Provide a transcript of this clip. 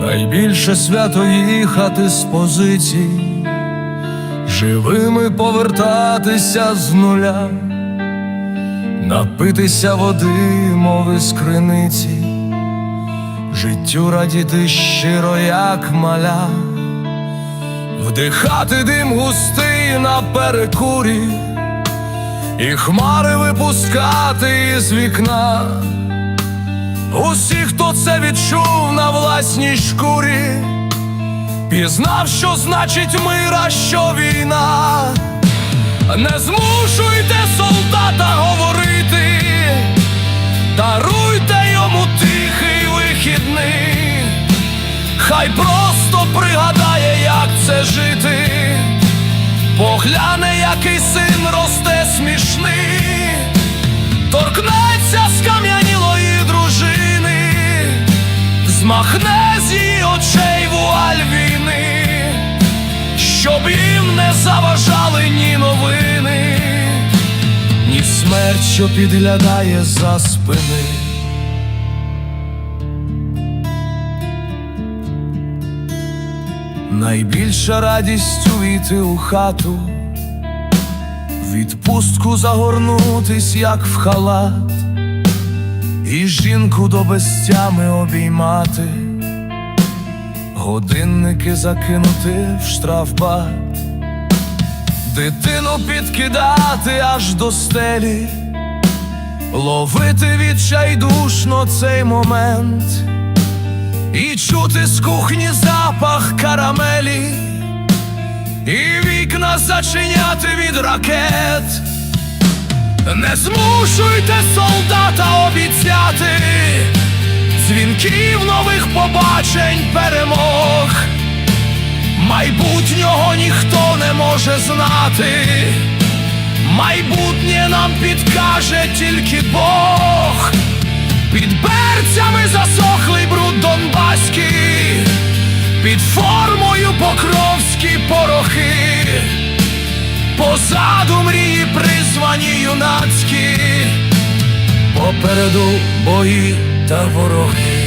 Найбільше свято їхати з позицій, живими повертатися з нуля, напитися води, мови з криниці, життю радіти щиро, як маля, вдихати дим густий на перекурі, і хмари випускати із вікна. Це відчув на власній шкурі, пізнав, що значить мир, а що війна. Не змушуйте солдата говорити, даруйте йому тихий вихідний, хай просто пригадає, як це жити, погляне, який син росте смішний, змахне з її очей вуаль війни, щоб їм не заважали ні новини, ні смерть, що підглядає за спини. Найбільша радість увійти у хату, відпустку загорнутись, як в халат, і жінку до безтями обіймати, годинники закинути в штрафбат, дитину підкидати аж до стелі, ловити відчайдушно цей момент. І чути з кухні запах карамелі, і вікна зачиняти від ракет. Не змушуйте солдата обіцяти дзвінків нових побачень перемог. Майбутнього ніхто не може знати. Майбутнє нам підкаже тільки Бог. Під берцями засохлий бруд Донбаський, під формою покровські порохи, позаду мрії призвані юнацькі, попереду бої та вороги.